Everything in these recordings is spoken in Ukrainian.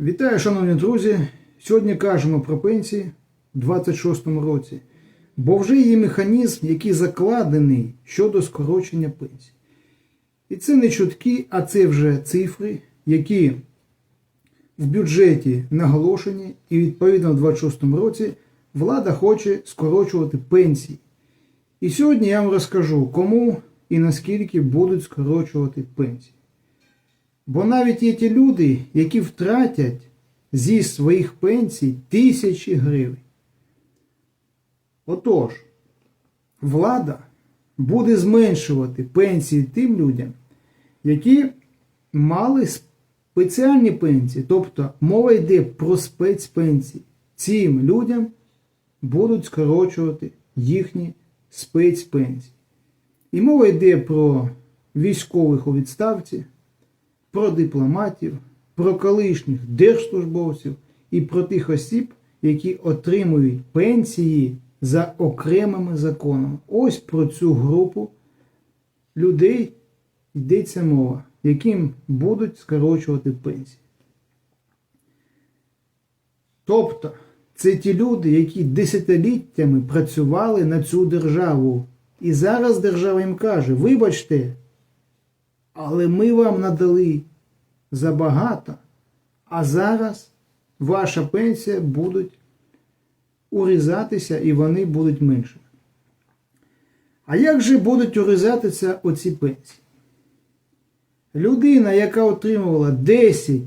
Вітаю, шановні друзі! Сьогодні кажемо про пенсії у 26-му році, бо вже є механізм, який закладений щодо скорочення пенсій. І це не чутки, а це вже цифри, які в бюджеті наголошені, і відповідно в 26-му році влада хоче скорочувати пенсії. І сьогодні я вам розкажу, кому і наскільки будуть скорочувати пенсії. Бо навіть є ті люди, які втратять зі своїх пенсій тисячі гривень. Отож, влада буде зменшувати пенсії тим людям, які мали спеціальні пенсії, тобто мова йде про спецпенсії. Цим людям будуть скорочувати їхні спецпенсії. І мова йде про військових у відставці про дипломатів, про колишніх держслужбовців і про тих осіб, які отримують пенсії за окремими законами. Ось про цю групу людей йдеться мова, яким будуть скорочувати пенсії. Тобто, це ті люди, які десятиліттями працювали на цю державу. І зараз держава їм каже: вибачте, але ми вам надали забагато, а зараз ваша пенсія будуть урізатися і вони будуть меншими. А як же будуть урізатися оці пенсії? Людина, яка отримувала 10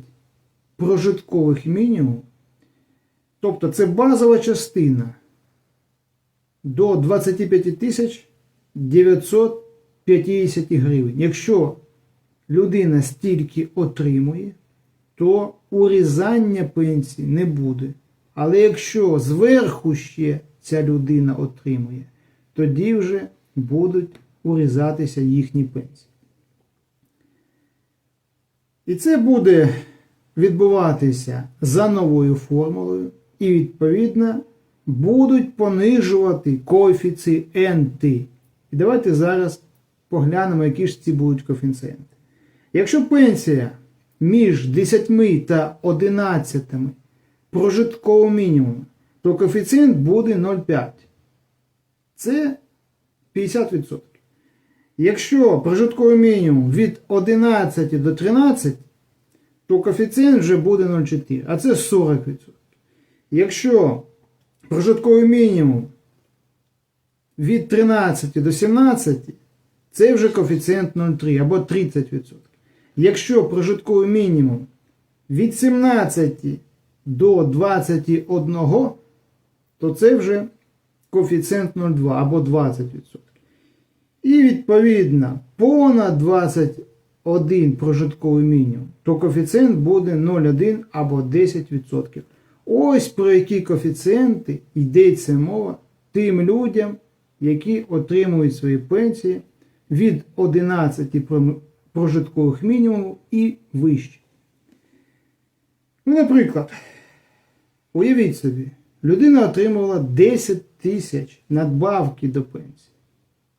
прожиткових мінімум, тобто це базова частина до 25 тисяч 950 гривень. Якщо людина стільки отримує, то урізання пенсії не буде. Але якщо зверху ще ця людина отримує, тоді вже будуть урізатися їхні пенсії. І це буде відбуватися за новою формулою, і, відповідно, будуть понижувати коефіцієнти. І давайте зараз поглянемо, які ж ці будуть коефіцієнти. Якщо пенсія між 10 та 11 прожиткового мінімуму, то коефіцієнт буде 0,5. Це 50%. Якщо прожитковий мінімум від 11 до 13, то коефіцієнт вже буде 0,4, а це 40%. Якщо прожитковий мінімум від 13 до 17, це вже коефіцієнт 0,3 або 30%. Якщо прожитковий мінімум від 17 до 21, то це вже коефіцієнт 0,2 або 20%. І відповідно понад 21 прожитковий мінімум, то коефіцієнт буде 0,1 або 10%. Ось про які коефіцієнти йдеться мова тим людям, які отримують свої пенсії від 11 прожиткових мінімумів і вище. Ну, наприклад, уявіть собі, людина отримувала 10 тисяч надбавки до пенсії.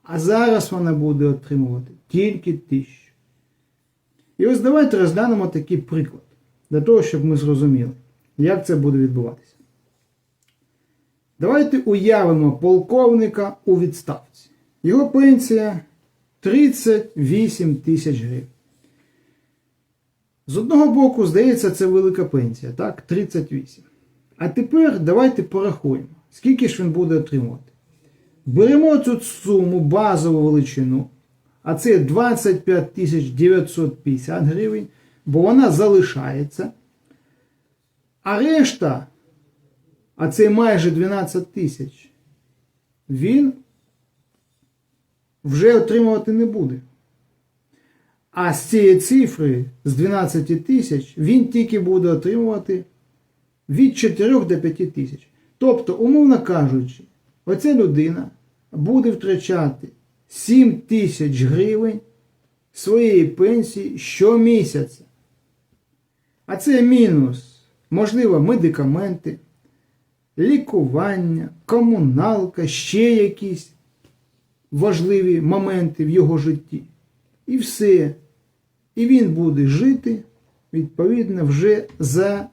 А зараз вона буде отримувати тільки тисячу. І ось давайте розглянемо такий приклад, для того, щоб ми зрозуміли, як це буде відбуватися. Давайте уявимо полковника у відставці. Його пенсія 38 тисяч гривень. З одного боку, здається, це велика пенсія, так? 38. А тепер давайте порахуємо, скільки ж він буде отримувати. Беремо цю суму, базову величину, а це 25 тисяч 950 гривень, бо вона залишається. А решта, а це майже 12 тисяч, він вже отримувати не буде. А з цієї цифри, з 12 тисяч, він тільки буде отримувати від 4 до 5 тисяч. Тобто, умовно кажучи, оця людина буде втрачати 7 тисяч гривень своєї пенсії щомісяця. А це мінус, можливо, медикаменти, лікування, комуналка, ще якісь важливі моменти в його житті. І все. І він буде жити, відповідно, вже за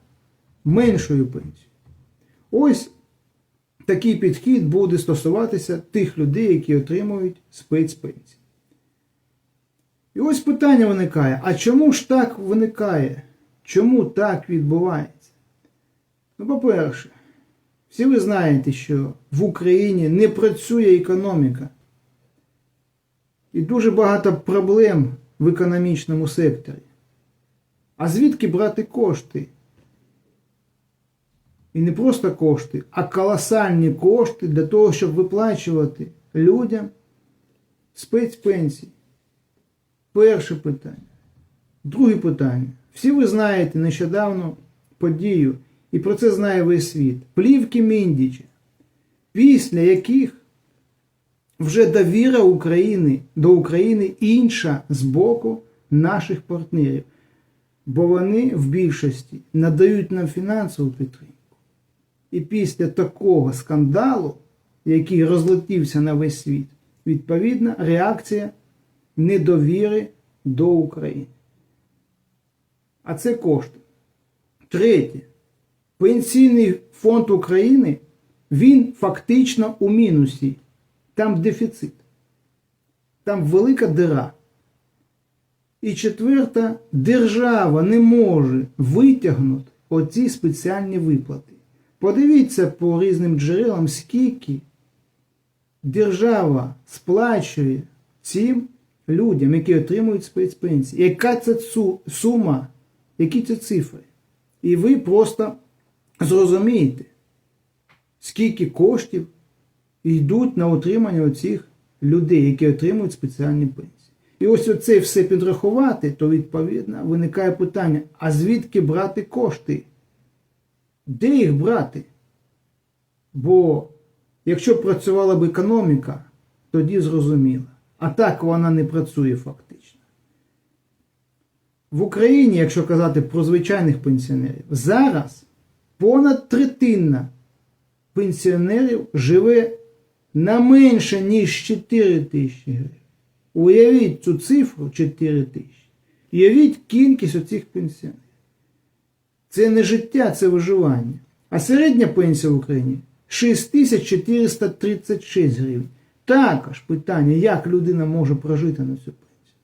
меншою пенсією. Ось такий підхід буде стосуватися тих людей, які отримують спецпенсії. І ось питання виникає: а чому ж так виникає? Чому так відбувається? Ну, по-перше, всі ви знаєте, що в Україні не працює економіка. І дуже багато проблем в економічному секторі. А звідки брати кошти? І не просто кошти, а колосальні кошти для того, щоб виплачувати людям спецпенсії. Перше питання. Друге питання. Всі ви знаєте нещодавно подію, і про це знає весь світ. Плівки Міндіча, після яких вже довіра України до України інша з боку наших партнерів. Бо вони в більшості надають нам фінансову підтримку. І після такого скандалу, який розлетівся на весь світ, відповідна реакція недовіри до України. А це кошти. Третє. Пенсійний фонд України, він фактично у мінусі. Там дефіцит. Там велика дира. І четверта, держава не може витягнути оці спеціальні виплати. Подивіться по різним джерелам, скільки держава сплачує цим людям, які отримують спецпенсії. Яка це сума, які це цифри? І ви просто зрозумієте, скільки коштів йдуть на отримання оцих людей, які отримують спеціальні пенсії. І ось оце все підрахувати, то відповідно виникає питання: а звідки брати кошти? Де їх брати? Бо якщо б працювала б економіка, тоді зрозуміло. А так вона не працює фактично. В Україні, якщо казати про звичайних пенсіонерів, зараз понад третина пенсіонерів живе на менше, ніж 4 тисячі гривень. Уявіть цю цифру 4 тисячі. Уявіть кількість оцих пенсіонерів. Це не життя, це виживання. А середня пенсія в Україні 6436 гривень. Також питання, як людина може прожити на цю пенсію.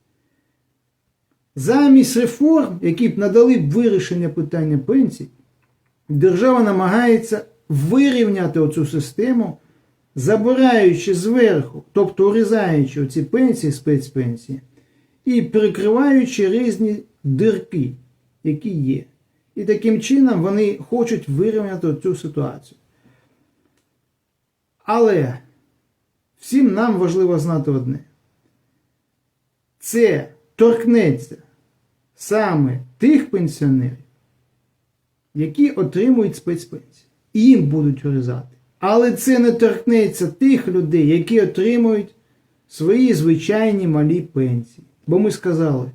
Замість реформ, які б надали б вирішення питання пенсій, держава намагається вирівняти оцю систему, забираючи зверху, тобто урізаючи оці пенсії, спецпенсії, і перекриваючи різні дирки, які є. І таким чином вони хочуть вирівняти цю ситуацію. Але всім нам важливо знати одне. Це торкнеться саме тих пенсіонерів, які отримують спецпенсії. Їм будуть урізати. Але це не торкнеться тих людей, які отримують свої звичайні малі пенсії. Бо ми сказали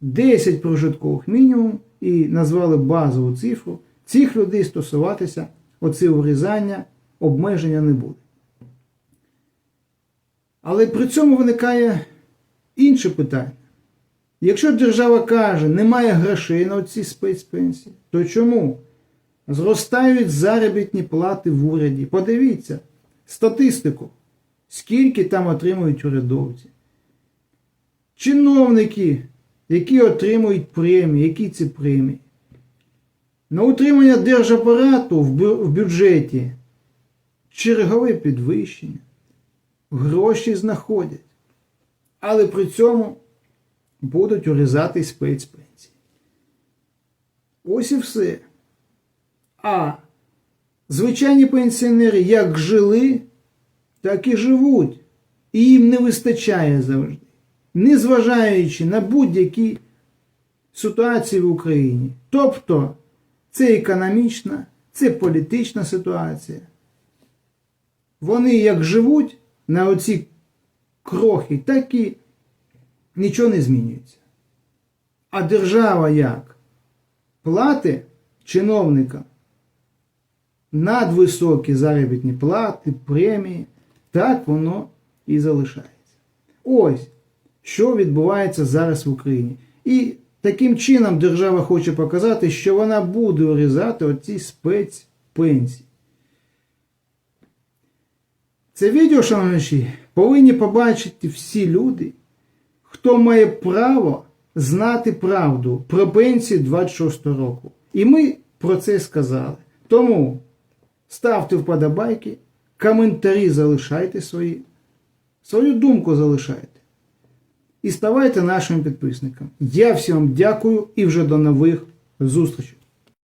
10 прожиткових мінімум і назвали базову цифру. Цих людей стосуватися оце урізання, обмеження не буде. Але при цьому виникає інше питання. Якщо держава каже, немає грошей на ці спецпенсії, то чому? Зростають заробітні плати в уряді. Подивіться статистику, скільки там отримують урядовці. Чиновники, які отримують премії, які ці премії. На утримання держапарату в бюджеті чергове підвищення. Гроші знаходять. Але при цьому будуть урізати спецпенсії. Ось і все. А звичайні пенсіонери як жили, так і живуть. І їм не вистачає завжди. Незважаючи на будь-які ситуації в Україні. Тобто це економічна, це політична ситуація. Вони як живуть на оці крохи, так і нічого не змінюється. А держава як? Плати чиновникам надвисокі заробітні плати, премії, так воно і залишається. Ось, що відбувається зараз в Україні. І Таким чином держава хоче показати, що вона буде урізати оці спецпенсії. Це відео, шановні, повинні побачити всі люди, хто має право знати правду про пенсію 26 року. І ми про це сказали. Тому ставте вподобайки, коментарі залишайте свої, свою думку залишайте. І ставайте нашим підписником. Я всім дякую і вже до нових зустрічей.